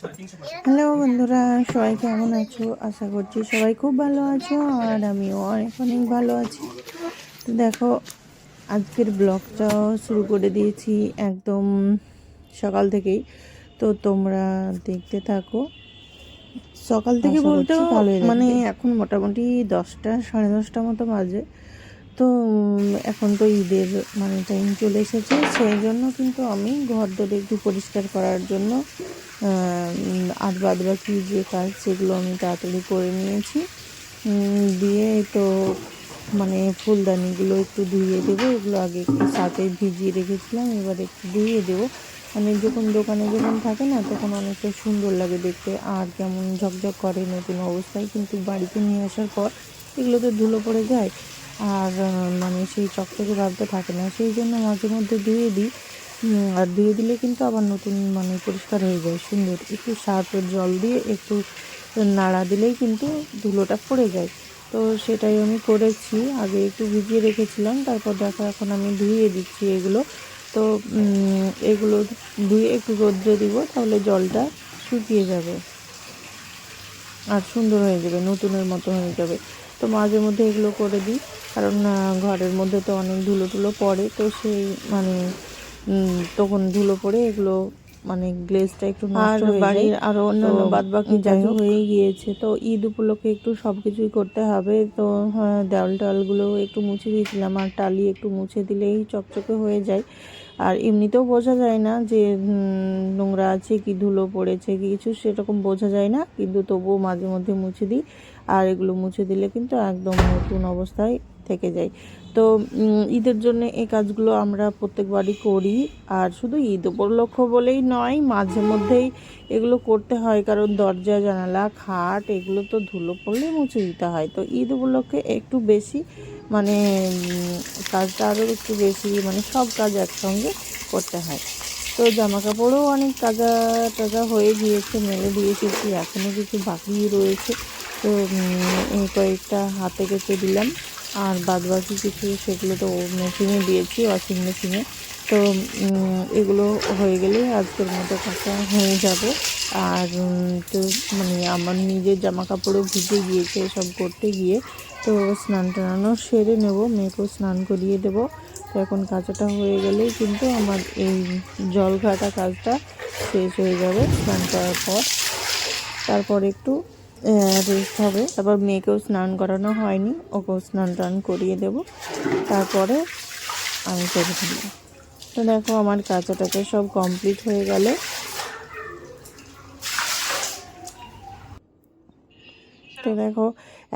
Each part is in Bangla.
হ্যালো বন্ধুরা সবাই কেমন আছো? আশা করছি সবাই খুব ভালো আছো আর আমিও অনেক অনেক ভালো আছি। তো দেখো আজকের ব্লগটাও শুরু করে দিয়েছি একদম সকাল থেকেই। তো তোমরা দেখতে থাকো। সকাল থেকে বলতে। মানে এখন মোটামুটি দশটা সাড়ে দশটা মতো বাজে। তো এখন তো ঈদের মানে টাইম চলে এসেছে সেই জন্য কিন্তু আমি ঘর দরে একটু পরিষ্কার করার জন্য আহ, আর বাদ বাকি যে কাজ সেগুলো আমি তাড়াতাড়ি করে নিয়েছি। দিয়ে তো মানে ফুলদানিগুলো একটু ধুয়ে দেবো এগুলো আগে একটু সাথে ভিজিয়ে রেখেছিলাম এবার একটু ধুয়ে দেবো। মানে যখন দোকানে যখন থাকে না তখন অনেকটা সুন্দর লাগে দেখতে আর কেমন ঝকঝক করে নতুন অবস্থায় কিন্তু বাড়িতে নিয়ে আসার পর এগুলো তো ধুলো পড়ে যায়। আর মানে সেই চকচকে ভাবটা থাকে না। সেই জন্য মাঝে মধ্যে ধুয়ে দিই। আর ধুয়ে দিলে কিন্তু আবার নতুন মানে পরিষ্কার হয়ে যায়, সুন্দর। একটু সার্ফের জল দিয়ে একটু নাড়া দিলেই কিন্তু ধুলোটা পড়ে যায়। তো সেটাই আমি করেছি। আগে একটু ভিজিয়ে রেখেছিলাম, তারপর দেখো এখন আমি ধুয়ে দিচ্ছি এগুলো। তো এগুলো ধুয়ে একটু রোদ্রে দিব, তাহলে জলটা শুকিয়ে যাবে। আর সুন্দর হয়ে যাবে, নতুনের মতো হয়ে যাবে। তো মাঝে মধ্যে এগুলো করে দিই। কারণ ঘরের মধ্যে তো অনেক ধুলো টুলো পড়ে তো সেই মানে তখন ধুলো পড়ে এগুলো মানে গ্লেজটা একটু হয়ে বাড়ির আরও অন্যান্য বাদ বাকি যাই হয়ে গিয়েছে। তো ঈদ উপলক্ষে একটু সব কিছুই করতে হবে। তো হ্যাঁ, দেওয়াল টালগুলো একটু মুছে দিয়েছিলাম। আর টালি একটু মুছে দিলেই চকচকে হয়ে যায়। আর এমনিতেও বোঝা যায় না যে নোংরা আছে কি, ধুলো পড়েছে কি, কিছু সেরকম বোঝা যায় না। কিন্তু তবুও মাঝে মধ্যে মুছে দিই। আর এগুলো মুছে দিলে কিন্তু একদম নতুন অবস্থায় থেকে যায়। তো ঈদের জন্য এই কাজগুলো আমরা প্রত্যেকবারই করি। আর শুধু ঈদ উপলক্ষ বলেই নয়, মাঝে মধ্যেই এগুলো করতে হয়। কারণ দরজা, জানালা, খাট, এগুলো তো ধুলো পড়লে মুছে দিতে হয়। তো ঈদ উপলক্ষে একটু বেশি মানে কাজটা আরও একটু বেশি মানে সব কাজ একসঙ্গে করতে হয়। তো জামা কাপড়ও অনেক তাজা টাজা হয়ে গিয়েছে, মেলে দিয়েছে কি এখনও কিছু বাকি রয়েছে। তো এই কয়েকটা হাতে কেটে দিলাম। আর বাদ বাকি কিছু সেগুলো তো মেশিনে দিয়েছি ওয়াশিং মেশিনে তো এগুলো হয়ে গেলে আজকের মতো কাঁচা হয়ে যাবে। আর তো মানে আমার নিজের জামা কাপড়ও ভিজে গিয়েছে সব করতে গিয়ে। তো স্নান টানানো সেরে নেব, মেয়েকেও স্নান করিয়ে দেবো। তো এখন কাঁচাটা হয়ে গেলেই কিন্তু আমার এই জল ঘাটা কাজটা শেষ হয়ে যাবে স্নান করার পর। তারপর একটু রেস্ট হবে। তারপর মেয়েকেও স্নান করানো হয়নি, ওকেও স্নান টান করিয়ে দেব। তারপরে আমি করে ফেলব তো দেখো আমার কাঁচাটাকে সব কমপ্লিট হয়ে গেল। তো দেখো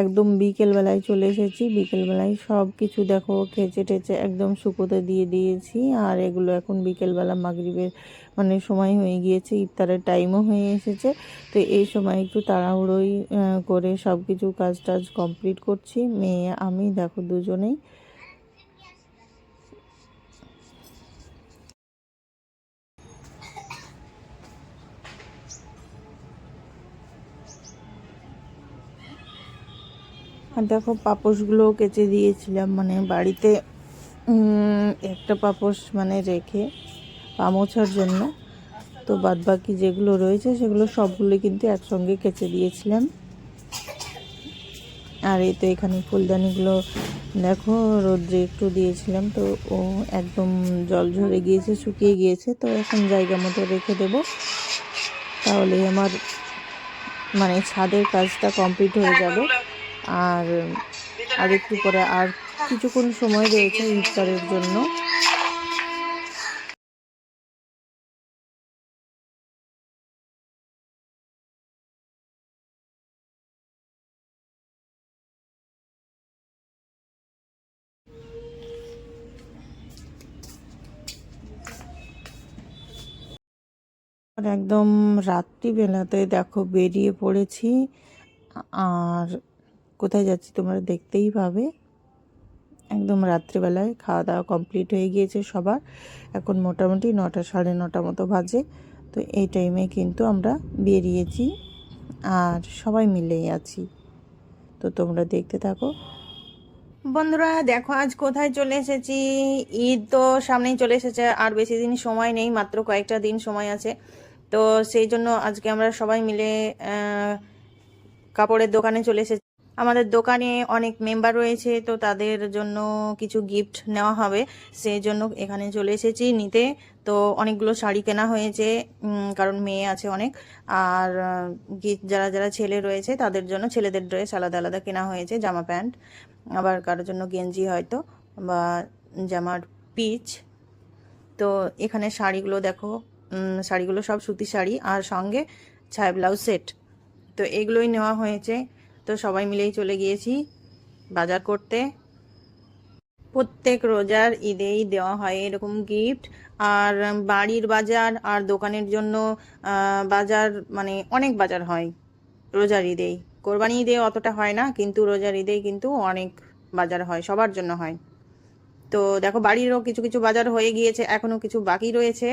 একদম বিকেলবেলায় চলে এসেছি। বিকেলবেলায় সব কিছু দেখো কেচে টেচে একদম শুকোতে দিয়ে দিয়েছি। আর এগুলো এখন বিকেলবেলা মাগরিবের মানে সময় হয়ে গিয়েছে, ইফতারের টাইমও হয়ে এসেছে। তো এই সময় একটু তাড়াহুড়োই করে সব কিছু কাজ টাজ কমপ্লিট করছি। মেয়ে, আমি, দেখো দুজনেই। আর দেখো পাপোশগুলোও কেচে দিয়েছিলাম মানে বাড়িতে একটা পাপোশ মানে রেখে পা মোছার জন্য। তো বাদ বাকি যেগুলো রয়েছে সেগুলো সবগুলো কিন্তু একসঙ্গে কেচে দিয়েছিলাম। আর এই তো এখানে ফুলদানিগুলো দেখো, রোদ্রে একটু দিয়েছিলাম, তো ও একদম জল ঝরে গিয়েছে, শুকিয়ে গিয়েছে, তো এখন জায়গা মতো রেখে দেব। তাহলে আমার মানে ছাদের কাজটা কমপ্লিট হয়ে যাবে। আর আর একটু পরে আর কিছুক্ষণ সময় রয়েছে ইফতারের জন্য। একদম রাত্রিবেলাতে দেখো বেরিয়ে পড়েছি। আর কোথায় যাচ্ছি তোমরা দেখতেই পাবে। একদম রাত্রিবেলায় খাওয়া দাওয়া কমপ্লিট হয়ে গিয়েছে সবার। এখন মোটামুটি নটা, সাড়ে নটা মতো বাজে। তো এই টাইমে কিন্তু আমরা বেরিয়েছি আর সবাই মিলেই আছি। তো তোমরা দেখতে থাকো। বন্ধুরা, দেখো আজ কোথায় চলে এসেছি। ঈদ তো সামনেই চলে এসেছে, আর বেশি দিন সময় নেই, মাত্র কয়েকটা দিন সময় আছে। তো সেই জন্য আজকে আমরা সবাই মিলে কাপড়ের দোকানে চলে এসেছি। আমাদের দোকানে অনেক মেম্বার রয়েছে, তো তাদের জন্য কিছু গিফট নেওয়া হবে। সেই জন্য এখানে চলে এসেছি নিতে। তো অনেকগুলো শাড়ি কেনা হয়েছে কারণ মেয়ে আছে অনেক। আর যারা যারা ছেলে রয়েছে, তাদের জন্য ছেলেদের ড্রেস আলাদা আলাদা কেনা হয়েছে, জামা প্যান্ট। আবার কারোর জন্য গেঞ্জি হয়তো, বা জামার পিচ। তো এখানে শাড়িগুলো দেখো শাড়িগুলো সব সুতি শাড়ি, আর সঙ্গে ছায়া ব্লাউজ সেট। তো এগুলোই নেওয়া হয়েছে। তো সবাই মিলেই চলে গিয়েছি বাজার করতে। প্রত্যেক রোজার ঈদেই দেওয়া হয় এরকম গিফট আর বাড়ির বাজার আর দোকানের জন্য বাজার মানে অনেক বাজার হয় রোজার ঈদেই। কোরবানি ঈদে অতটা হয় না, কিন্তু রোজার ঈদেই কিন্তু অনেক বাজার হয়, সবার জন্য হয়। তো দেখো বাড়িরও কিছু কিছু বাজার হয়ে গিয়েছে, এখনও কিছু বাকি রয়েছে।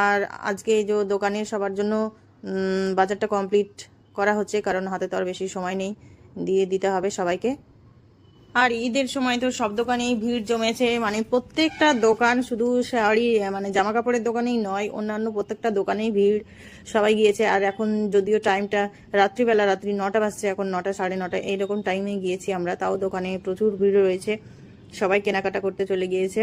আর আজকে যে দোকানের সবার জন্য বাজারটা কমপ্লিট করা হচ্ছে, কারণ হাতে তো আর বেশি সময় নেই। দিয়ে দিতে হবে সবাইকে। আর ঈদের সময় তো সব দোকানেই ভিড় জমেছে। মানে প্রত্যেকটা দোকান শুধু শাড়ি মানে জামা কাপড়ের দোকানেই নয়, অন্যান্য প্রত্যেকটা দোকানেই ভিড় সবাই গিয়েছে। আর এখন যদিও টাইমটা রাত্রিবেলা, রাত্রি নটা বাজছে, এখন নটা, সাড়ে নটা, এইরকম টাইমে গিয়েছি আমরা। তাও দোকানে প্রচুর ভিড় রয়েছে। সবাই কেনাকাটা করতে চলে গিয়েছে।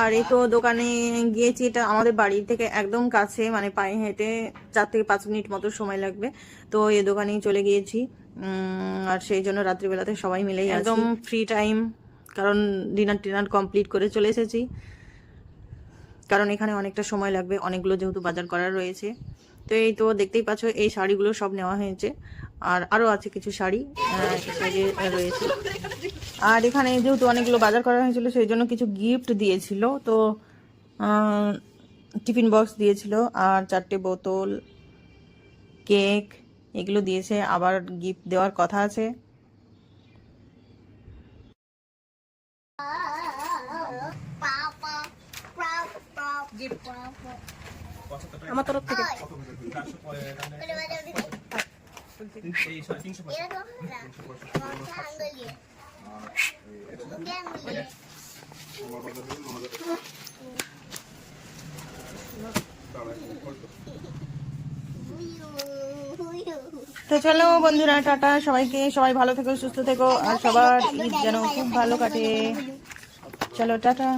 আর এই তো দোকানে গিয়েছি, এটা আমাদের বাড়ি থেকে একদম কাছে মানে পায়ে হেঁটে চার থেকে পাঁচ মিনিট মতো সময় লাগবে। তো এই দোকানেই চলে গিয়েছি। আর সেই জন্য রাত্রিবেলাতে সবাই মিলেই একদম ফ্রি টাইম কারণ ডিনার টিনার কমপ্লিট করে চলে এসেছি। কারণ এখানে অনেকটা সময় লাগবে, অনেকগুলো যেহেতু বাজার করার রয়েছে। তো এই তো দেখতেই পাচ্ছ, এই শাড়িগুলো সব নেওয়া হয়েছে। আর আরও আছে কিছু শাড়ি রয়েছে। আর এখানে যেহেতু অনেকগুলো বাজার করা হয়েছিল, সেই জন্য কিছু গিফট দিয়েছিল। তো টিফিন বক্স দিয়েছিল, আর চারটে বোতল কেক এগুলো দিয়েছে। আবার গিফট দেওয়ার কথা আছে। আমার তরফ থেকে। তো চলো বন্ধুরা টাটা সবাইকে। সবাই ভালো থেকো সুস্থ থেকো আর সবার ঈদ যেন খুব ভালো কাটে। চলো টাটা।